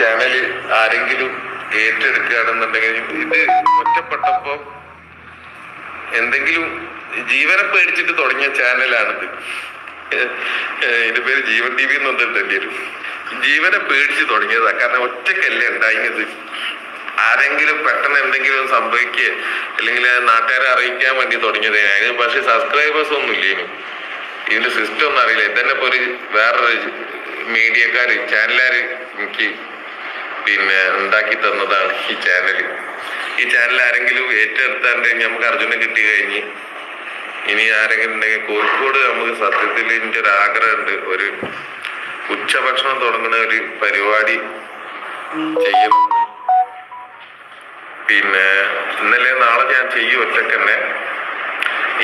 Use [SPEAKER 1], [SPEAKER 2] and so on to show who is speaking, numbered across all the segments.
[SPEAKER 1] Channel ആരെങ്കിലും ഏറ്റെടുക്കുകയാണെന്നുണ്ടെങ്കിൽ ഇത് ഒറ്റപ്പെട്ടപ്പോ എന്തെങ്കിലും ജീവനെ പേടിച്ചിട്ട് തുടങ്ങിയ ചാനലാണിത് ഇതിന്റെ പേര് ജീവൻ ടി വി എന്നുണ്ടെങ്കിൽ വരും. ജീവനെ പേടിച്ച് തുടങ്ങിയതാ. കാരണം ഒറ്റക്കല്ലേ ഉണ്ടായത് ആരെങ്കിലും പെട്ടെന്ന് എന്തെങ്കിലും സംഭവിക്കുക അല്ലെങ്കിൽ നാട്ടുകാരെ അറിയിക്കാൻ വേണ്ടി തുടങ്ങിയത്. അതിന് പക്ഷെ സബ്സ്ക്രൈബേഴ്സ് ഒന്നും ഇല്ലേനു. ഇതിന്റെ സിസ്റ്റം ഒന്നും അറിയില്ല. ഇതന്നെ ഇപ്പൊ ഒരു വേറൊരു മീഡിയക്കാര് ചാനലുകാര് എനിക്ക് പിന്നെ ഉണ്ടാക്കി തന്നതാണ് ഈ ചാനൽ ഈ ചാനൽ ആരെങ്കിലും ഏറ്റെടുത്താണ്ടെങ്കിൽ നമുക്ക് അർജുനെ കിട്ടി കഴിഞ്ഞ്. ഇനി ആരെങ്കിലും ഉണ്ടെങ്കിൽ കോഴിക്കോട് നമുക്ക് സത്യത്തിൽ എനിക്ക് ഒരു ആഗ്രഹമുണ്ട് ഒരു ഉച്ചഭക്ഷണം തുടങ്ങുന്ന ഒരു പരിപാടി ചെയ്യും. പിന്നെ ഇന്നലെ നാളെ ഞാൻ ചെയ്യും ഒറ്റയ്ക്ക് തന്നെ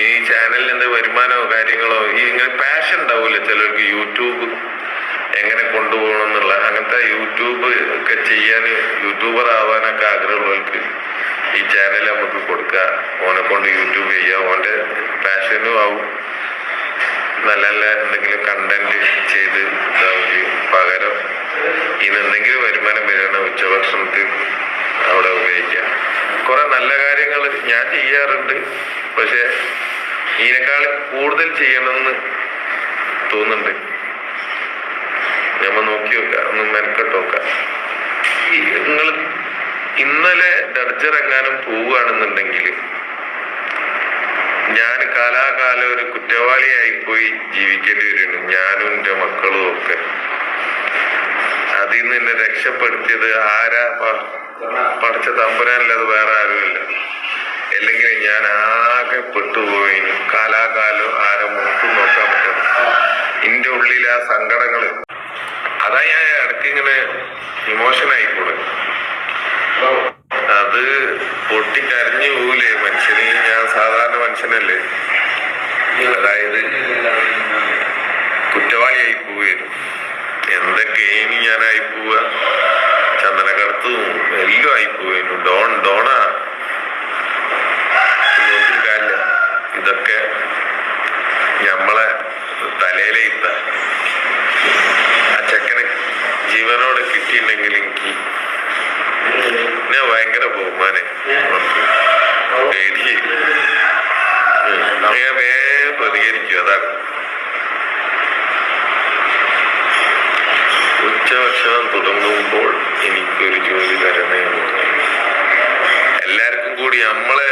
[SPEAKER 1] ഈ ചാനലിൽ എന്ത് വരുമാനമോ കാര്യങ്ങളോ ഈ ഇങ്ങനെ പാഷൻ ഉണ്ടാവില്ല ചിലർക്ക് യൂട്യൂബ് അങ്ങനത്തെ യൂട്യൂബ് ഒക്കെ ചെയ്യാൻ യൂട്യൂബർ ആവാനൊക്കെ ആഗ്രഹമുള്ളവർക്ക് ഈ ചാനൽ നമുക്ക് കൊടുക്കുക. ഓനെ കൊണ്ട് യൂട്യൂബ് ചെയ്യാം. ഓന്റെ പാഷനും ആവും. നല്ല നല്ല എന്തെങ്കിലും കണ്ടന്റ് ചെയ്ത് ഇതാവുകയും. പകരം ഇന്ന് എന്തെങ്കിലും വരുമാനം വരണം ഉച്ചഭക്ഷണത്തിൽ അവിടെ ഉപയോഗിക്കാം. കുറെ നല്ല കാര്യങ്ങൾ ഞാൻ ചെയ്യാറുണ്ട്. പക്ഷെ ഇതിനേക്കാൾ കൂടുതൽ ചെയ്യണമെന്ന് തോന്നുന്നുണ്ട്. ഞമ്മ നോക്കി വെക്കാം ഒന്ന് മെനക്കെട്ട് വെക്കുക ഈ നിങ്ങൾ ഇന്നലെ ഡർജർ എങ്ങാനും പോവുകയാണെന്നുണ്ടെങ്കിൽ ഞാൻ കാലാകാലം ഒരു കുറ്റവാളിയായി പോയി ജീവിക്കേണ്ടി വരുന്നു ഞാനും എന്റെ മക്കളും ഒക്കെ. അതിൽ നിന്ന് എന്നെ രക്ഷപ്പെടുത്തിയത് ആരാ? പഠിച്ച തമ്പുരാനല്ലത് വേറെ ആരുമില്ല. അല്ലെങ്കിൽ ഞാൻ ആകെ പെട്ടുപോയി. കാലാകാലം ആരെ മുഖത്തും നോക്കാൻ പറ്റും എന്റെ ഉള്ളിൽ ആ സങ്കടങ്ങൾ. അതാ ഞാൻ ഇടയ്ക്ക് ഇങ്ങനെ ഇമോഷൻ ആയിക്കോളെ അത് പൊട്ടിക്കരഞ്ഞു പോകൂലേ മനുഷ്യന്? ഞാൻ സാധാരണ മനുഷ്യനല്ലേ? അതായത് കുറ്റവാളിയായി പോവുകയായിരുന്നു എന്തൊക്കെ ഇനി ഞാനായി പോവുക? ചന്ദനക്കടത്തും എല്ലാം ആയി പോവുകയായിരുന്നു ഡോൺ ഡോണ. ഇതൊക്കെ ഞമ്മളെ തലയിലേത്ത. ജീവനോടെ കിട്ടിയിട്ടുണ്ടെങ്കിൽ എനിക്ക് ഞാൻ ഭയങ്കര ബഹുമാനെ. എനിക്ക് വേഗം പ്രതികരിക്കും അതാണ് ഉച്ചഭക്ഷണം തുടങ്ങുമ്പോൾ എനിക്കൊരു ജോലി തരണേ എല്ലാവർക്കും കൂടി നമ്മളെ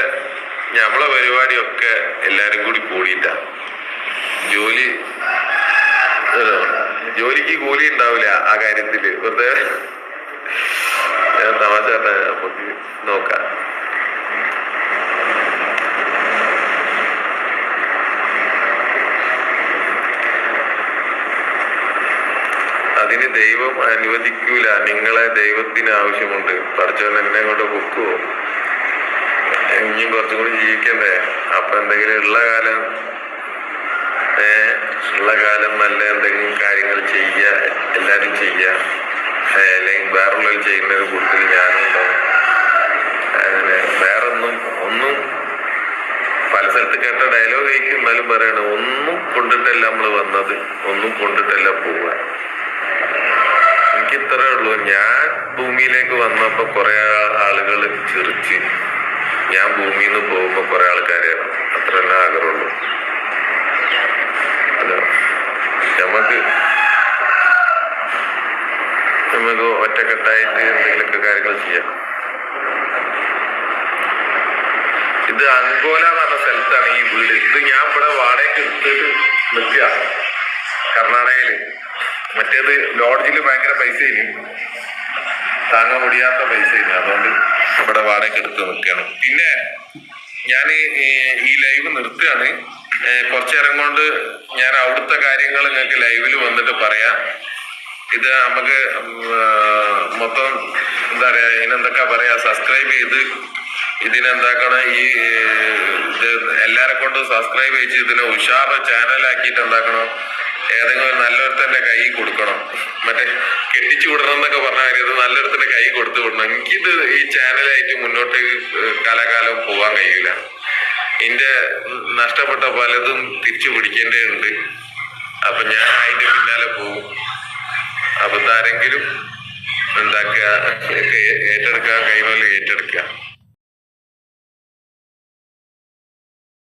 [SPEAKER 1] നമ്മളെ പരിപാടിയൊക്കെ എല്ലാരും കൂടി കൂടിയിട്ടാ. ജോലി ജോലിക്ക് കൂലി ഉണ്ടാവില്ല ആ കാര്യത്തിൽ. വെറുതെ തമാശ നോക്ക. അതിന് ദൈവം അനുവദിക്കൂല. നിങ്ങളെ ദൈവത്തിന് ആവശ്യമുണ്ട്. പഠിച്ചവൻ എന്നെ കൊണ്ട് പൊക്കുവോ? ഇനിയും കുറച്ചും കൂടി ജീവിക്കണ്ടേ? അപ്പൊ എന്തെങ്കിലും ഉള്ള കാലം ഏ ഉള്ള കാലം നല്ല എന്തെങ്കിലും കാര്യങ്ങൾ ചെയ്യുക എല്ലാരും ചെയ്യുക. അല്ലെങ്കിൽ വേറുള്ളവർ ചെയ്യുന്ന ഒരു കൂട്ടത്തിൽ ഞാനും ഉണ്ടാവും അങ്ങനെ വേറൊന്നും ഒന്നും പല സ്ഥലത്ത് കേട്ട ഡയലോഗ് ആയിരിക്കും എന്നാലും പറയണ ഒന്നും കൊണ്ടിട്ടല്ല നമ്മൾ വന്നത് ഒന്നും കൊണ്ടിട്ടല്ല പോവുക. എനിക്ക് ഇത്രേ ഉള്ളൂ. ഞാൻ ഭൂമിയിലേക്ക് വന്നപ്പോ കുറെ ആളുകൾ ചിരിച്ച് ഞാൻ ഭൂമിയിൽ നിന്ന് പോകുമ്പോ കുറെ ആൾക്കാരെ അത്ര തന്നെ ആഗ്രഹമുള്ളൂ നമുക്ക് നമുക്ക് ഒറ്റക്കെട്ടായിട്ട് എന്തെങ്കിലുമൊക്കെ കാര്യങ്ങൾ ചെയ്യാം. ഇത് അങ്കോല എന്ന് സ്ഥലത്താണ് ഈ വീട്. ഇത് ഞാൻ ഇവിടെ വാടകയ്ക്ക് എടുത്തിട്ട് നിൽക്കുക. കർണാടകയിൽ. മറ്റേത് ലോഡ്ജിൽ ഭയങ്കര പൈസ താങ്ങാൻ മുടിയാത്ത പൈസ അതുകൊണ്ട് ഇവിടെ വാടകയ്ക്ക് എടുത്ത് നിൽക്കുകയാണ്. പിന്നെ ഞാൻ ഈ ലൈവ് നിർത്തുകയാണ്. കുറച്ചു നേരം കൊണ്ട് ഞാൻ അവിടുത്തെ കാര്യങ്ങൾ നിങ്ങൾക്ക് ലൈവിൽ വന്നിട്ട് പറയാം. ഇത് നമുക്ക് മൊത്തം എന്താ പറയാ ഇതിനെന്തൊക്കെ പറയാ സബ്സ്ക്രൈബ് ചെയ്ത് ഇതിനെന്താക്കണം ഈ ഇത് എല്ലാരെ കൊണ്ടും സബ്സ്ക്രൈബ് ചെയ്ത് ഇതിനെ ഉഷാർ ചാനലാക്കിയിട്ട് എന്താക്കണം ഏതെങ്കിലും നല്ലൊരുത്തന്റെ കൈ കൊടുക്കണം. മറ്റേ കെട്ടിച്ചു വിടണം എന്നൊക്കെ പറഞ്ഞാൽ ഇത് നല്ലൊരുത്തന്റെ കൈ കൊടുത്തു വിടണം. എനിക്കിത് ഈ ചാനലായിട്ട് മുന്നോട്ട് കാലാകാലം പോവാൻ കഴിയില്ല. എന്റെ നഷ്ടപ്പെട്ട പലതും തിരിച്ചു പിടിക്കേണ്ടതുണ്ട്. അപ്പൊ ഞാൻ അതിന്റെ പിന്നാലെ പോകും. അപ്പൊ താരെങ്കിലും എന്താക്കുക ഏറ്റെടുക്കുക കൈമൽ ഏറ്റെടുക്കുക.